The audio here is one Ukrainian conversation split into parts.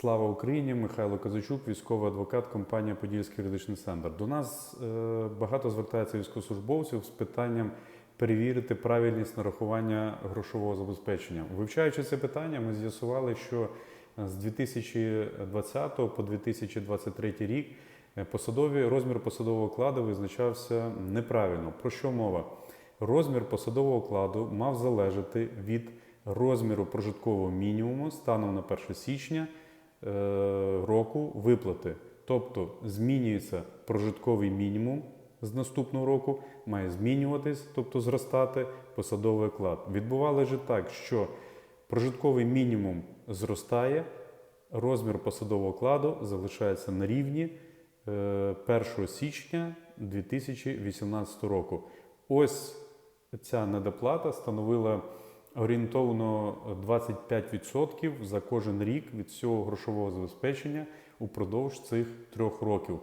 Слава Україні! Михайло Козачук, військовий адвокат, компанія Подільський юридичний центр. До нас е, багато звертається військовослужбовців з питанням перевірити правильність нарахування грошового забезпечення. Вивчаючи це питання, ми з'ясували, що з 2020 по 2023 рік е, посадові розмір посадового окладу визначався неправильно. Про що мова? Розмір посадового окладу мав залежати від розміру прожиткового мінімуму станом на 1 січня року виплати. Тобто змінюється прожитковий мінімум з наступного року, має змінюватись, тобто зростати посадовий оклад. Відбувалося же так, що прожитковий мінімум зростає, розмір посадового окладу залишається на рівні е, 1 січня 2018 року. Ось ця недоплата становила орієнтовно 25% за кожен рік від всього грошового забезпечення упродовж цих трьох років.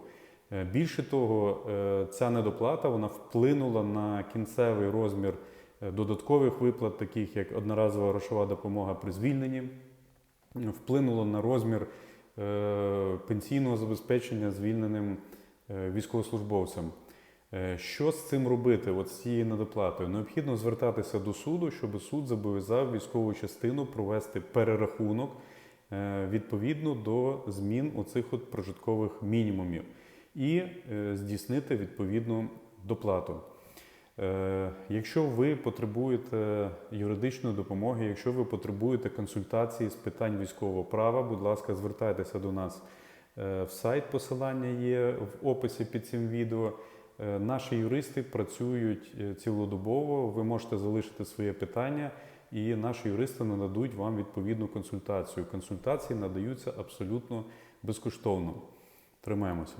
Е, Більше того, е, ця недоплата вона вплинула на кінцевий розмір е, додаткових виплат, таких як одноразова грошова допомога при звільненні, вплинула на розмір пенсійного забезпечення звільненим військовослужбовцям. Е, Що з цим робити, от з цією недоплатою? Необхідно звертатися до суду, щоб суд зобов'язав військову частину провести перерахунок е, відповідно до змін оцих от прожиткових мінімумів і е, здійснити відповідну доплату. Якщо ви потребуєте юридичної допомоги, якщо ви потребуєте консультації з питань військового права, будь ласка, звертайтеся до нас в сайт. Посилання є в описі під цим відео. Е, Наші юристи працюють е, цілодобово. Ви можете залишити своє питання, і наші юристи нададуть вам відповідну консультацію. Консультації надаються абсолютно безкоштовно. Тримаємося.